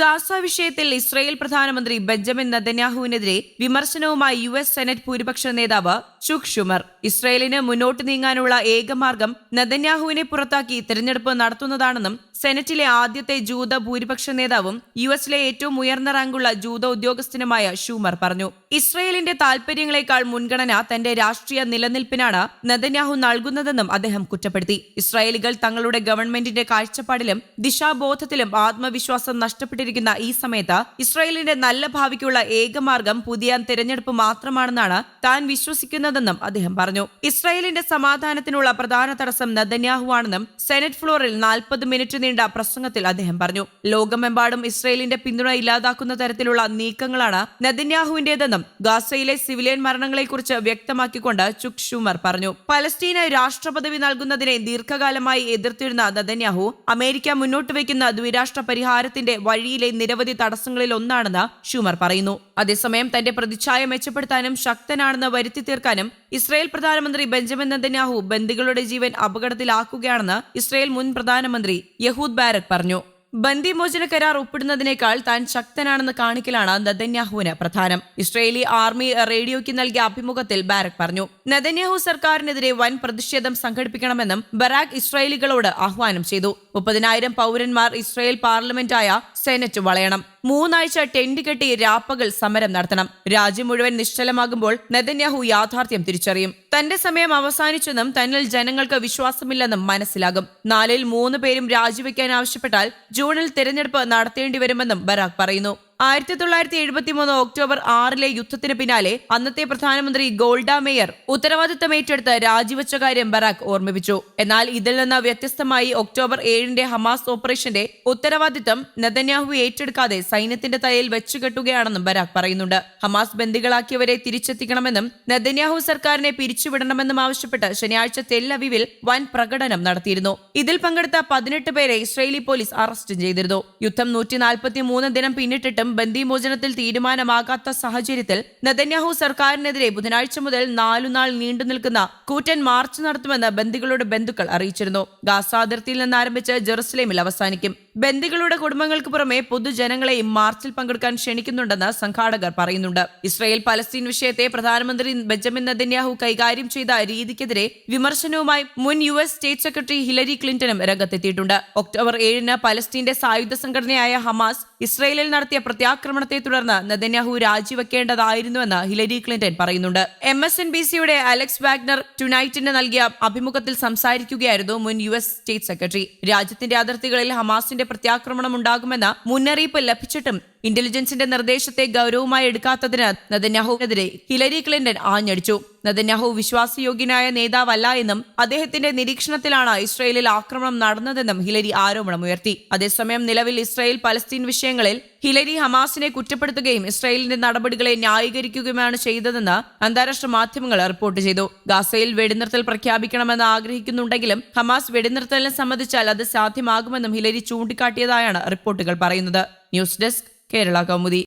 Gaza വിഷയത്തിൽ Israel പ്രധാനമന്ത്രി Benjamin നദന്യാഹുവിനെതിരെ വിമർശനവുമായി യു എസ് സെനറ്റ് ഭൂരിപക്ഷ നേതാവ് ചുക് ഷുമർ. ഇസ്രയേലിന് മുന്നോട്ട് നീങ്ങാനുള്ള ഏകമാർഗം നദന്യാഹുവിനെ പുറത്താക്കി തെരഞ്ഞെടുപ്പ് നടത്തുന്നതാണെന്നും സെനറ്റിലെ ആദ്യത്തെ ജൂത ഭൂരിപക്ഷ നേതാവും യു എസിലെ ഏറ്റവും ഉയർന്ന റാങ്കുള്ള ജൂത ഉദ്യോഗസ്ഥനുമായ ഷൂമർ പറഞ്ഞു. ഇസ്രയേലിന്റെ താൽപര്യങ്ങളെക്കാൾ മുൻഗണന തന്റെ രാഷ്ട്രീയ നിലനിൽപ്പിനാണ് നദന്യാഹു നൽകുന്നതെന്നും അദ്ദേഹം കുറ്റപ്പെടുത്തി. ഇസ്രായേലികൾ തങ്ങളുടെ ഗവൺമെന്റിന്റെ കാഴ്ചപ്പാടിലും ദിശാബോധത്തിലും ആത്മവിശ്വാസം നഷ്ടപ്പെട്ടിരിക്കുന്ന ഈ സമയത്ത് ഇസ്രായേലിന്റെ നല്ല ഭാവിക്കുള്ള ഏകമാർഗം പുതിയ തിരഞ്ഞെടുപ്പ് മാത്രമാണെന്നാണ് താൻ വിശ്വസിക്കുന്നതെന്നും അദ്ദേഹം പറഞ്ഞു. ഇസ്രായേലിന്റെ സമാധാനത്തിനുള്ള പ്രധാന തടസ്സം നദന്യാഹുവാണെന്നും സെനറ്റ് ഫ്ലോറിൽ നാൽപ്പത് മിനിറ്റ് നീണ്ട പ്രസംഗത്തിൽ അദ്ദേഹം പറഞ്ഞു. ലോകമെമ്പാടും ഇസ്രായേലിന്റെ പിന്തുണ ഇല്ലാതാക്കുന്ന തരത്തിലുള്ള നീക്കങ്ങളാണ് നദന്യാഹുവിന്റേതെന്നും ഗാസയിലെ സിവിലിയൻ മരണങ്ങളെക്കുറിച്ച് വ്യക്തമാക്കിക്കൊണ്ട് ചുക് ഷൂമർ പറഞ്ഞു. പലസ്തീന് രാഷ്ട്രപദവി നൽകുന്നതിനെ ദീർഘകാലമായി എതിർത്തിരുന്ന നദന്യാഹു അമേരിക്ക മുന്നോട്ട് വയ്ക്കുന്ന ദ്വിരാഷ്ട്ര പരിഹാരത്തിന്റെ വഴിയിലെ നിരവധി തടസ്സങ്ങളിൽ ഒന്നാണെന്ന് ഷൂമർ പറയുന്നു. അതേസമയം തന്റെ പ്രതിച്ഛായ മെച്ചപ്പെടുത്താനും ശക്തനാണെന്ന് വരുത്തി തീർക്കാനും ഇസ്രായേൽ പ്രധാനമന്ത്രി ബെഞ്ചമിൻ നദന്യാഹു ബന്ദികളുടെ ജീവൻ അപകടത്തിലാക്കുകയാണെന്ന് ഇസ്രായേൽ മുൻ പ്രധാനമന്ത്രി യഹൂദ് ബാരക് പറഞ്ഞു. ബന്ദിമോചന കരാർ ഒപ്പിടുന്നതിനേക്കാൾ താൻ ശക്തനാണെന്ന് കാണിക്കലാണ് നദന്യാഹുവിന് പ്രധാനം. ഇസ്രയേലി ആർമി റേഡിയോയ്ക്ക് നൽകിയ അഭിമുഖത്തിൽ ബാരക് പറഞ്ഞു. നദന്യാഹു സർക്കാരിനെതിരെ വൻ പ്രതിഷേധം സംഘടിപ്പിക്കണമെന്നും ബറാക് ഇസ്രയേലികളോട് ആഹ്വാനം ചെയ്തു. മുപ്പതിനായിരം പൗരന്മാർ ഇസ്രയേൽ പാർലമെന്റായ സെനറ്റ് വളയണം. മൂന്നാഴ്ച ടെന്റ് കെട്ടി രാപ്പകൽ സമരം നടത്തണം. രാജ്യം മുഴുവൻ നിശ്ചലമാകുമ്പോൾ നെതന്യാഹു യാഥാർത്ഥ്യം തിരിച്ചറിയും. തന്റെ സമയം അവസാനിച്ചെന്നും തന്നിൽ ജനങ്ങൾക്ക് വിശ്വാസമില്ലെന്നും മനസ്സിലാകും. നാലിൽ മൂന്ന് പേരും രാജിവെക്കാൻ ആവശ്യപ്പെട്ടാൽ ജൂണിൽ തിരഞ്ഞെടുപ്പ് നടത്തേണ്ടി വരുമെന്നും ബരാഖ് പറയുന്നു. ആയിരത്തി തൊള്ളായിരത്തി എഴുപത്തി മൂന്ന് ഒക്ടോബർ ആറിലെ യുദ്ധത്തിന് പിന്നാലെ അന്നത്തെ പ്രധാനമന്ത്രി ഗോൾഡ മേയർ ഉത്തരവാദിത്തം ഏറ്റെടുത്ത് രാജിവെച്ച കാര്യം ബറാക്ക് ഓർമ്മിപ്പിച്ചു. എന്നാൽ ഇതിൽ നിന്ന് വ്യത്യസ്തമായി ഒക്ടോബർ ഏഴിന്റെ ഹമാസ് ഓപ്പറേഷന്റെ ഉത്തരവാദിത്തം നെതന്യാഹു ഏറ്റെടുക്കാതെ സൈന്യത്തിന്റെ തലയിൽ വെച്ചുകെട്ടുകയാണെന്നും ബറാക് പറയുന്നുണ്ട്. ഹമാസ് ബന്ദികളാക്കിയവരെ തിരിച്ചെത്തിക്കണമെന്നും നെതന്യാഹു സർക്കാരിനെ പിരിച്ചുവിടണമെന്നും ആവശ്യപ്പെട്ട് ശനിയാഴ്ച തെല്ലവിവിൽ വൻ പ്രകടനം നടത്തിയിരുന്നു. ഇതിൽ പങ്കെടുത്ത പതിനെട്ട് പേരെ ഇസ്രയേലി പോലീസ് അറസ്റ്റ് ചെയ്തിരുന്നു. യുദ്ധം നൂറ്റി നാൽപ്പത്തി മൂന്ന് ദിനം പിന്നിട്ടിട്ടും ബന്ദിമോചനത്തിൽ തീരുമാനമാകാത്ത സാഹചര്യത്തിൽ നെതന്യാഹു സർക്കാരിനെതിരെ ബുധനാഴ്ച മുതൽ നാലുനാൾ നീണ്ടു നിൽക്കുന്ന കൂറ്റൻ മാർച്ച് നടത്തുമെന്ന് ബന്ദികളുടെ ബന്ധുക്കൾ അറിയിച്ചിരുന്നു. ഗാസ അതിർത്തിയിൽ നിന്ന് ആരംഭിച്ച് ജെറുസലേമിൽ അവസാനിക്കും. ബന്ദികളുടെ കുടുംബങ്ങൾക്ക് പുറമെ പൊതുജനങ്ങളെയും മാർച്ചിൽ പങ്കെടുക്കാൻ ക്ഷണിക്കുന്നുണ്ടെന്ന് സംഘാടകർ പറയുന്നുണ്ട്. ഇസ്രായേൽ പലസ്തീൻ വിഷയത്തെ പ്രധാനമന്ത്രി ബെഞ്ചമിൻ നെതന്യാഹു കൈകാര്യം ചെയ്ത രീതിക്കെതിരെ വിമർശനവുമായി മുൻ U S state secretary Hillary ക്ലിന്റണും രംഗത്തെത്തിയിട്ടുണ്ട്. ഒക്ടോബർ ഏഴിന് പലസ്തീന്റെ സായുധ സംഘടനയായ ഹമാസ് ഇസ്രയേലിൽ നടത്തിയ പ്രത്യാക്രമണത്തെ തുടർന്ന് നെതന്യാഹു രാജിവെക്കേണ്ടതായിരുന്നുവെന്ന് ഹിലരി ക്ലിന്റൺ പറയുന്നുണ്ട്. എം എസ് എൻ ബി സിയുടെ അലക്സ് വാഗ്നർ ടുനൈറ്റിന് നൽകിയ അഭിമുഖത്തിൽ സംസാരിക്കുകയായിരുന്നു മുൻ യു എസ് സ്റ്റേറ്റ് സെക്രട്ടറി. രാജ്യത്തിന്റെ അതിർത്തികളിൽ ഹമാസിന്റെ പ്രത്യാക്രമണം ഉണ്ടാകുമെന്ന മുന്നറിയിപ്പ് ലഭിച്ചിട്ടും ഇന്റലിജൻസിന്റെ നിർദ്ദേശത്തെ ഗൗരവമായി എടുക്കാത്തതിന് നദന്യാഹുവിനെതിരെ ഹിലരി ക്ലിന്റൺ ആഞ്ഞടിച്ചു. നദന്യാഹു വിശ്വാസയോഗ്യനായ നേതാവല്ല എന്നും അദ്ദേഹത്തിന്റെ നിരീക്ഷണത്തിലാണ് ഇസ്രയേലിൽ ആക്രമണം നടന്നതെന്നും ഹിലരി ആരോപണം ഉയർത്തി അതേസമയം നിലവിൽ ഇസ്രായേൽ പലസ്തീൻ വിഷയങ്ങളിൽ ഹിലരി ഹമാസിനെ കുറ്റപ്പെടുത്തുകയും ഇസ്രായേലിന്റെ നടപടികളെ ന്യായീകരിക്കുകയുമാണ് ചെയ്തതെന്ന് അന്താരാഷ്ട്ര മാധ്യമങ്ങൾ റിപ്പോർട്ട് ചെയ്തു. ഗാസയിൽ വെടിനിർത്തൽ പ്രഖ്യാപിക്കണമെന്ന് ആഗ്രഹിക്കുന്നുണ്ടെങ്കിലും ഹമാസ് വെടിനിർത്തലിനെ സംബന്ധിച്ചാൽ അത് സാധ്യമാകുമെന്നും ഹിലരി ചൂണ്ടിക്കാട്ടിയതായാണ് റിപ്പോർട്ടുകൾ പറയുന്നത്. News desk Kerala Kaumudi